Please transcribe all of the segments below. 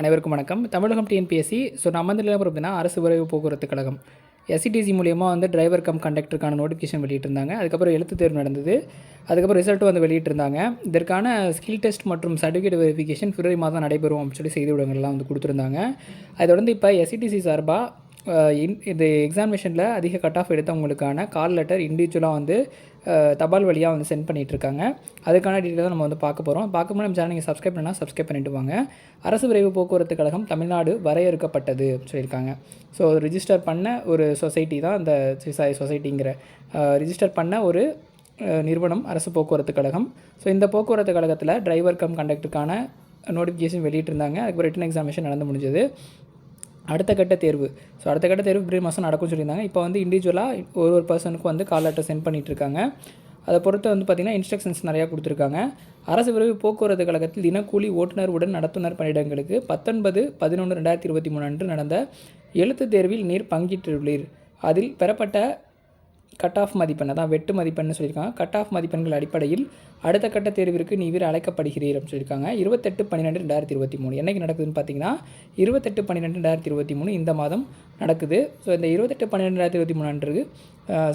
அனைவருக்கும் வணக்கம். தமிழகம் TNPSC so நம்ம வந்து என்ன அப்படின்னா அரசு விரைவு போக்குவரத்து கழகம். எஸ்சிடிசி மூலியமாக வந்து டிரைவர் கம் கண்டக்டருக்கான நோட்டிஃபிகேஷன் வெளியிட்டிருந்தாங்க. அதுக்கப்புறம் எழுத்து தேர்வு நடந்தது. அதுக்கப்புறம் ரிசல்ட்டும் வந்து வெளியிட்டிருந்தாங்க. இதற்கான ஸ்கில் டெஸ்ட் மற்றும் சர்டிஃபிகேட் வெரிஃபிகேஷன் பிப்ரவரி மாதம் நடைபெறும் அப்படின்னு சொல்லி செய்தி ஊடகங்கள்லாம் வந்து கொடுத்துருந்தாங்க. அதை தொடர்ந்து இப்போ எஸ்சிடிசி சார்பாக இன் இது எக்ஸாமினேஷனில் அதிக கட் ஆஃப் எடுத்தவங்களுக்கான கால் லெட்டர் இண்டிவிஜுவலாக வந்து தபால் வழியாக வந்து சென்ட் பண்ணிகிட்ருக்காங்க இருக்காங்க அதுக்கான டீட்டெயில் தான் நம்ம வந்து பார்க்க போகிறோம் பார்க்க நம்ம சேனல் நீங்கள் சப்ஸ்கிரைப் பண்ணால் சப்ஸ்கிரைப் பண்ணிட்டு வாங்க. அரசு விரைவு போக்குவரத்து கழகம் தமிழ்நாடு வரையறுக்கப்பட்டது சொல்லியிருக்காங்க. ஸோ ரிஜிஸ்டர் பண்ண ஒரு சொசைட்டி தான் அந்த இந்த சொசைட்டிங்கிற ரிஜிஸ்டர் பண்ண ஒரு நிறுவனம் அரசு போக்குவரத்து கழகம். ஸோ இந்த போக்குவரத்து கழகத்தில் டிரைவர் கம் கண்டக்டருக்கான நோட்டிஃபிகேஷன் வெளியிட்டிருந்தாங்க. அதுக்கு ரிட்டன் எக்ஸாமினேஷன் நடந்து முடிஞ்சது. அடுத்த கட்ட தேர்வு. ஸோ அடுத்த கட்ட தேர்வு பிப்ரவரி மாதம் நடக்கும்னு சொல்லியிருந்தாங்க. இப்போ வந்து இண்டிவிஜுவலாக ஒரு ஒரு பர்சனுக்கும் வந்து கால் லெட்டர் சென்ட் பண்ணிகிட்ருக்காங்க இருக்காங்க. அதை பொறுத்து வந்து பார்த்திங்கன்னா இன்ஸ்ட்ரக்ஷன்ஸ் நிறையா கொடுத்துருக்காங்க. அரசு விரைவு போக்குவரத்து கழகத்தில் தினக்கூலி ஓட்டுநர் உடன் நடத்துனர் பணியிடங்களுக்கு பத்தொன்பது பதினொன்று ரெண்டாயிரத்தி இருபத்தி மூணு அன்று நடந்த எழுத்துத் தேர்வில் நீர் பங்கிட்டுள்ளீர் அதில் பெறப்பட்ட கட் ஆஃப் மதிப்பெண் தான் வெட்டு மதிப்பெண்ணு சொல்லியிருக்காங்க. கட் ஆஃப் மதிப்பெண்கள் அடிப்படையில் அடுத்த கட்ட தேர்விற்கு நீவிர் அழைக்கப்படுகிறீர் அப்படின்னு சொல்லியிருக்காங்க. இருபத்தெட்டு பன்னிரெண்டு ரெண்டாயிரத்தி இருபத்தி மூணு. என்னைக்கு நடக்குதுன்னு பார்த்தீங்கன்னா இருபத்தெட்டு பன்னிரெண்டு ரெண்டாயிரத்தி இருபத்தி மூணு இந்த மாதம் நடக்குது. ஸோ இந்த இருபத்தெட்டு பன்னிரெண்டு ரெண்டாயிரத்தி இருபத்தி மூணு அன்று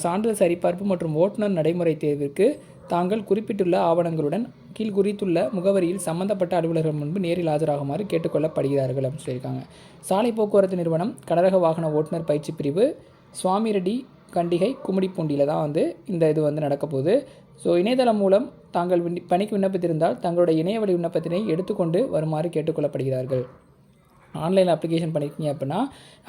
சான்றிதழ் சரிபார்ப்பு மற்றும் ஓட்டுநர் நடைமுறை தேர்விற்கு தாங்கள் குறிப்பிட்டுள்ள ஆவணங்களுடன் கீழ் குறித்துள்ள முகவரியில் சம்பந்தப்பட்ட அலுவலர்கள் முன்பு நேரில் ஆஜராகுமாறு கேட்டுக்கொள்ளப்படுகிறார்கள் அப்படின்னு சொல்லியிருக்காங்க. சாலை போக்குவரத்து நிறுவனம் கனரக வாகன ஓட்டுநர் பயிற்சி பிரிவு சுவாமி ரெட்டி கண்டிகை கும்மிடிப்பூண்டியில் தான் வந்து இந்த இது வந்து நடக்க போகுது. ஸோ இணையதளம் மூலம் தாங்கள் பணிக்கு விண்ணப்பித்திருந்தால் தங்களுடைய இணையவழி விண்ணப்பத்தினை எடுத்துக்கொண்டு வருமாறு கேட்டுக்கொள்ளப்படுகிறார்கள். ஆன்லைனில் அப்ளிகேஷன் பண்ணியிருக்கீங்க அப்படின்னா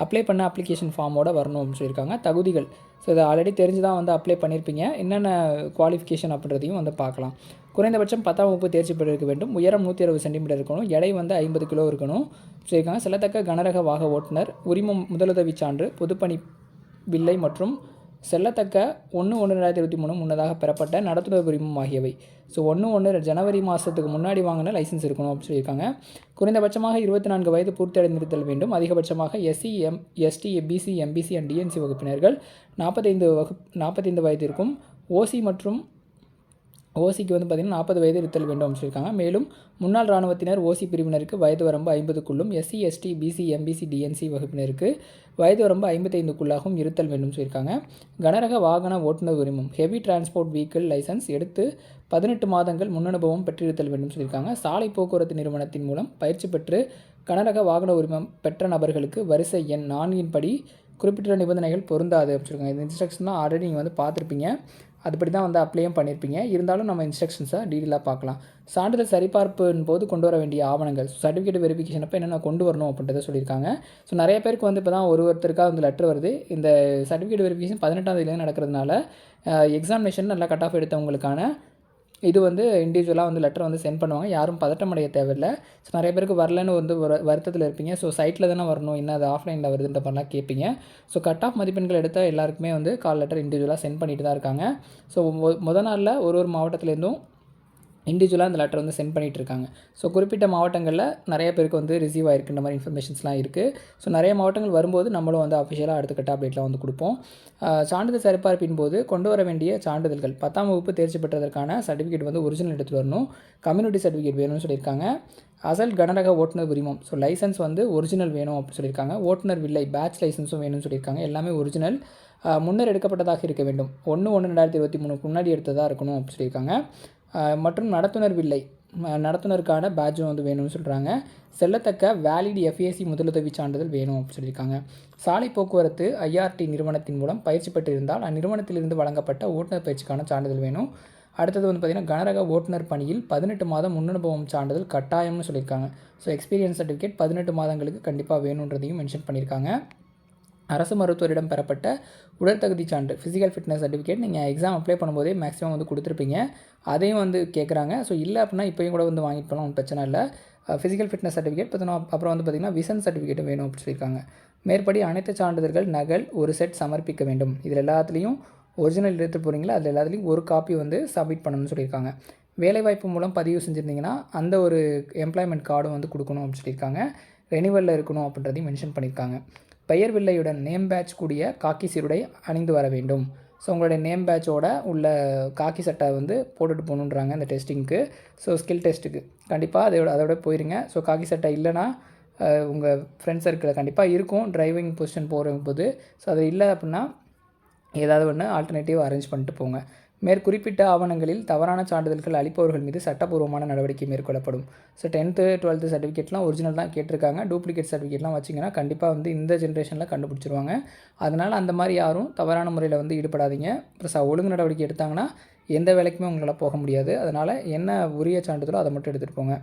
அப்ளை பண்ண அப்ளிகேஷன் ஃபார்மோட வரணும் அப்படின்னு சொல்லியிருக்காங்க. தகுதிகள். ஸோ இதை ஆல்ரெடி தெரிஞ்சு தான் வந்து அப்ளை பண்ணியிருப்பீங்க என்னென்ன குவாலிஃபிகேஷன் அப்படின்றதையும் வந்து பார்க்கலாம். குறைந்தபட்சம் பத்தாம் வகுப்பு தேர்ச்சி பெற்றிருக்க வேண்டும். உயரம் நூற்றி அறுபது சென்டிமீட்டர் இருக்கணும். எடை வந்து ஐம்பது கிலோ இருக்கணும். சொல்லியிருக்காங்க. சிலத்தக்க கனரக வாக ஓட்டுநர் உரிமம் முதலுதவி சான்று பொதுப்பணி வில்லை மற்றும் செல்லத்தக்க ஒன்று ஒன்று ரெண்டாயிரத்தி இருபத்தி மூணு முன்னதாக பெறப்பட்ட நடத்துனர் உரிமம் ஆகியவை. ஸோ ஒன்று ஒன்று ஜனவரி மாதத்துக்கு முன்னாடி வாங்கின லைசன்ஸ் இருக்கணும் அப்படின்னு சொல்லியிருக்காங்க. குறைந்தபட்சமாக இருபத்தி நான்கு வயது பூர்த்தி அடைந்திருத்தல் வேண்டும். அதிகபட்சமாக SC M ST BC MBC and DNC வகுப்பினர்கள் நாற்பத்தைந்து வகுப் நாற்பத்தைந்து வயதிற்கும் ஓசி மற்றும் ஓசிக்கு வந்து பார்த்திங்கன்னா நாற்பது வயது இருத்தல் வேண்டும் அப்படின்னு சொல்லியிருக்காங்க. மேலும் முன்னாள் இராணுவத்தினர் ஓசி பிரிவினருக்கு வயது வரம்பு ஐம்பதுக்குள்ளும் SC ST BC MBC DNC வகுப்பினருக்கு வயது வரம்பு ஐம்பத்தைந்துக்குள்ளாகவும் இருத்தல் வேண்டும் சொல்லியிருக்காங்க. கனரக வாகன ஓட்டுநர் உரிமம் ஹெவி டிரான்ஸ்போர்ட் வெஹிக்கிள் லைசன்ஸ் எடுத்து பதினெட்டு மாதங்கள் முன்னனுபவம் பெற்றிருத்தல் வேண்டும் சொல்லியிருக்காங்க. சாலை போக்குவரத்து நிறுவனத்தின் மூலம் பயிற்சி பெற்று கனரக வாகன உரிமம் பெற்ற நபர்களுக்கு வரிசை எண் நான்கின் படி குறிப்பிட்ட நிபந்தனைகள் பொருந்தாது அப்படின்னு இந்த இன்ஸ்ட்ரக்ஷன் தான் ஆல்ரெடி நீங்கள் வந்து பார்த்துருப்பீங்க. அதுபடி தான் வந்து அப்ளையும் பண்ணியிருப்பீங்க இருந்தாலும் நம்ம இன்ஸ்ட்ரக்ஷன்ஸை டீட்டெயிலாக பார்க்கலாம். சான்றிதழ் சரிபார்ப்பின் போது கொண்டு வர வேண்டிய ஆவணங்கள் சர்டிஃபிகேட் வெரிஃபிகேஷன் அப்போ என்னென்ன கொண்டு வரணும் அப்படின்றத சொல்லியிருக்காங்க. ஸோ நிறைய பேருக்கு வந்து இப்போ தான் ஒரு ஒருத்தருக்காக வந்து லெட்டர் வருது. இந்த சர்டிஃபிகேட் வெரிஃபிகேஷன் பதினெட்டாம் தேதியிலேருந்து நடக்கிறதுனால எக்ஸாமினேஷன் நல்லா கட் ஆஃப் எடுத்தவங்களுக்கான இது வந்து இண்டிவிஜுவலாக வந்து லெட்டர் வந்து சென்ட் பண்ணுவாங்க. யாரும் பதட்டம் அடைய தேவையில்லை. ஸோ நிறைய பேருக்கு வரலன்னு வந்து ஒரு வருத்தத்தில் இருப்பீங்க. ஸோ சைட்டில் தானே வரணும்? என்ன அது ஆஃப்லைனில் வருதுன்ற மாதிரிலாம் கேட்பீங்க. ஸோ கட் ஆஃப் மதிப்பெண்கள் எடுத்த எல்லாருக்குமே வந்து கால் லெட்டர் இண்டிவிஜுவலாக சென்ட் பண்ணிட்டு தான் இருக்காங்க. ஸோ முத நாளில் ஒரு ஒரு மாவட்டத்துலேருந்தும் இண்டிவிஜுவலாக அந்த லெட்டர் வந்து சென்ட் பண்ணிகிட்டு இருக்காங்க ஸோ குறிப்பிட்ட மாவட்டங்களில் நிறைய பேருக்கு வந்து ரிசீவ் ஆகிருக்குன்ற மாதிரி இன்ஃபர்மேஷன்ஸ்லாம் இருக்குது ஸோ நிறைய மாவட்டங்கள் வரும்போது நம்மளும் வந்து அஃபிஷியலாக அடுத்த அப்டேட்லாம் வந்து கொடுப்போம். சான்றிதழ் சரிபார்ப்பின் போது கொண்டு வர வேண்டிய சான்றிதழ்கள். பத்தாம் வகுப்பு தேர்ச்சி பெற்றதற்கான சர்டிஃபிகேட் வந்து ஒரிஜினல் எடுத்துகிட்டு வரணும். கம்யூனிட்டி சர்டிஃபிகேட் வேணும்னு சொல்லியிருக்காங்க. அசல் கனரக ஓட்டுநர் உரிமம். ஸோ லைசன்ஸ் வந்து ஒரிஜினல் வேணும் அப்படின்னு சொல்லியிருக்காங்க. ஓட்டுநர் வில்லை பேட்ச் லைசன்ஸும் வேணும்னு சொல்லியிருக்காங்க. எல்லாமே ஒரிஜினல் முன்னர் எடுக்கப்பட்டதாக இருக்க வேண்டும். ஒன்று ஒன்று ரெண்டாயிரத்தி இருபத்தி மூணுக்கு முன்னாடி எடுத்ததாக இருக்கணும் அப்படின்னு சொல்லியிருக்காங்க. மற்றும் நடத்துனர் வில்லை நடத்துனருக்கான பேட்சும் வந்து வேணும்னு சொல்கிறாங்க செல்லத்தக்க வேலிட் எஃப்ஏசி முதலுதவி சான்றிதழ் வேணும் அப்படின்னு சொல்லியிருக்காங்க. சாலை போக்குவரத்து ஐஆர்டி நிறுவனத்தின் மூலம் பயிற்சி பெற்றிருந்தால் அந்நிறுவனத்திலிருந்து வழங்கப்பட்ட ஓட்டுநர் பயிற்சிக்கான சான்றிதழ் வேணும். அடுத்தது வந்து பார்த்திங்கன்னா கனரக ஓட்டுநர் பணியில் பதினெட்டு மாதம் முன்னனுபவம் சான்றிதழ் கட்டாயம்னு சொல்லியிருக்காங்க. ஸோ எக்ஸ்பீரியன்ஸ் சர்டிஃபிகேட் பதினெட்டு மாதங்களுக்கு கண்டிப்பாக வேணுன்றதையும் மென்ஷன் பண்ணியிருக்காங்க. அரசு மருத்துவரிடம் பெறப்பட்ட உடற்தகுதி சான்று ஃபிசிக்கல் ஃபிட்னஸ் சர்டிஃபிகேட் நீங்கள் எக்ஸாம் அப்ளை பண்ணும்போதே மேக்ஸிமம் வந்து கொடுத்துருப்பீங்க. அதையும் வந்து கேட்குறாங்க ஸோ இல்லை அப்படின்னா இப்போயும் கூட வந்து வாங்கிட்டு போகலாம் ஒன்றும் பிரச்சனை இல்லை. ஃபிசிக்கல் ஃபிட்னஸ் சர்டிஃபிகேட் பார்த்தோன்னா அப்புறம் வந்து பார்த்திங்கன்னா விசன் சர்டிஃபிகேட்டும் வேணும் அப்படின்னு சொல்லியிருக்காங்க. மேற்படி அனைத்து சான்றிதழ்கள் நகல் ஒரு செட் சமர்ப்பிக்க வேண்டும். இதில் எல்லாத்துலேயும் ஒரிஜினல் எடுத்து போகிறீங்களா அதில் எல்லாத்துலேயும் ஒரு காப்பி வந்து சப்மிட் பண்ணணும்னு சொல்லியிருக்காங்க. வேலைவாய்ப்பு மூலம் பதிவு செஞ்சுருந்தீங்கன்னா அந்த ஒரு எம்ப்ளாய்மெண்ட் கார்டும் வந்து கொடுக்கணும் அப்படின்னு சொல்லியிருக்காங்க. ரெனிவலில் இருக்கணும் அப்படின்றதையும் மென்ஷன் பண்ணியிருக்காங்க. பெயர் வில்லையுடன் நேம் பேட்ச் கூடிய காக்கி சீருடை அணிந்து வர வேண்டும். ஸோ உங்களுடைய நேம் பேட்சோட உள்ள காக்கி சட்டை வந்து போட்டுட்டு போகணுன்றாங்க இந்த டெஸ்டிங்க்கு ஸோ ஸ்கில் டெஸ்ட்டுக்கு கண்டிப்பாக அதோட அதோட போயிருங்க. ஸோ காக்கி சட்டை இல்லைன்னா உங்கள் ஃப்ரெண்ட்ஸ் சர்க்கிளில் கண்டிப்பாக இருக்கும். டிரைவிங் பொசிஷன் போகும்போது ஸோ அது இல்லை அப்படின்னா ஏதாவது ஒன்று ஆல்டர்னேட்டிவ் அரேஞ்ச் பண்ணிட்டு போங்க. மேற்குறிப்பிட்ட ஆவணங்களில் தவறான சான்றிதழ்கள் அளிப்பவர்கள் மீது சட்டப்பூர்வமான நடவடிக்கை மேற்கொள்ளப்படும். ஸோ டென்த்து டுவெல்த்து சர்டிஃபிகேட்லாம் ஒரிஜினல் தான் கேட்டிருக்காங்க. டூப்ளிகேட் சர்டிஃபிகேட்லாம் வச்சிங்கன்னா கண்டிப்பாக வந்து இந்த ஜென்ரேஷனில் கண்டுபிடிச்சிருவாங்க. அதனால் அந்த மாதிரி யாரும் தவறான முறையில் வந்து ஈடுபடாதீங்க. ப்ளஸ் ஒழுங்கு நடவடிக்கை எடுத்தாங்கன்னா எந்த வேலைக்குமே உங்களால் போக முடியாது. அதனால் என்ன உரிய சான்றிதழோ அதை மட்டும் எடுத்துகிட்டு போங்க.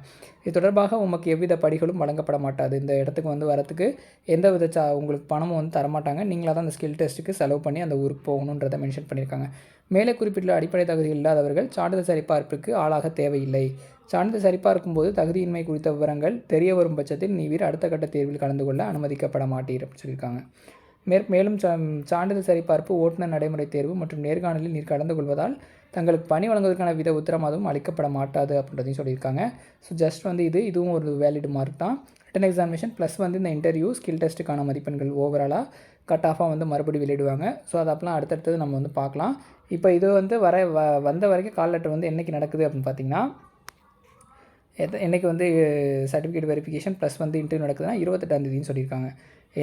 இது தொடர்பாக உமக்கு எவ்வித படிகளும் வழங்கப்பட மாட்டாது. இந்த இடத்துக்கு வந்து வரத்துக்கு எந்த வித சா உங்களுக்கு பணமும் வந்து தரமாட்டாங்க. நீங்களாக தான் அந்த ஸ்கில் டெஸ்ட்டுக்கு செலவு பண்ணி அந்த ஊருக்கு போகணுன்றதை மென்ஷன் பண்ணியிருக்காங்க மேலே குறிப்பிட்டுள்ள அடிப்படை தகுதிகள் இல்லாதவர்கள் சான்றிதழ் சரிபார்ப்புக்கு ஆளாக தேவையில்லை. சான்றிதழ் சரிபார்க்கும் போது தகுதியின்மை குறித்த விவரங்கள் தெரிய வரும் பட்சத்தில் நீவீர் அடுத்த கட்ட தேர்வில் கலந்து கொள்ள அனுமதிக்கப்பட மாட்டீர் அப்படின்னு சொல்லியிருக்காங்க. மேற் மேலும் சா சான்றிதழ் சரிபார்ப்பு ஓட்டுநர் நடைமுறை தேர்வு மற்றும் நேர்காணலில் நீர் கலந்து கொள்வதால் தங்களுக்கு பணி வழங்குவதற்கான வித உத்தரவாதமும் அளிக்கப்பட மாட்டாது அப்படின்றதையும் சொல்லியிருக்காங்க. ஸோ ஜஸ்ட் வந்து இது இதுவும் ஒரு வேலிட் மார்க் தான். ரிட்டன் எக்ஸாமினேஷன் ப்ளஸ் வந்து இந்த இன்டர்வியூ ஸ்கில் டெஸ்ட்டுக்கான மதிப்பெண்கள் ஓவராலாக கட் ஆஃபாக வந்து மறுபடியும் வெளியிடுவாங்க. ஸோ அது அப்பெல்லாம் அடுத்தடுத்தது நம்ம வந்து பார்க்கலாம். இப்போ இது வந்து வர வ வந்த வரைக்கும் கால் லெட்டர் வந்து என்றைக்கு நடக்குது அப்படின்னு பார்த்தீங்கன்னா எத்த என்றைக்கு வந்து சர்டிஃபிகேட் வெரிஃபிகேஷன் ப்ளஸ் வந்து இன்டர்வியூ நடக்குதுன்னா இருபத்தெட்டாந்தேதின்னு சொல்லியிருக்காங்க.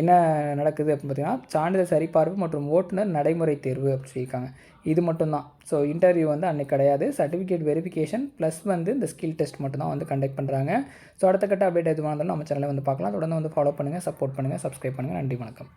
என்ன நடக்குது அப்படின்னு பார்த்தீங்கன்னா சான்றிதழ் சரிபார்ப்பு மற்றும் ஓட்டுநர் நடைமுறை தேர்வு அப்படின்னு சொல்லியிருக்காங்க. இது மட்டும்தான். ஸோ இன்டர்வியூ வந்து அன்றைக்கி கிடையாது. சர்டிஃபிகேட் வெரிஃபிகேஷன் ப்ளஸ் வந்து இந்த ஸ்கில் டெஸ்ட் மட்டும் தான் வந்து கண்டக்ட் பண்ணுறாங்க ஸோ அடுத்த கட்ட அப்டேட் எதுவாக இருந்தாலும் நம்ம சேனலில் வந்து பார்க்கலாம். தொடர்ந்து வந்து ஃபாலோ பண்ணுங்கள் சப்போர்ட் பண்ணுங்கள் சப்ஸ்கிரைப் பண்ணுங்கள் நன்றி வணக்கம்.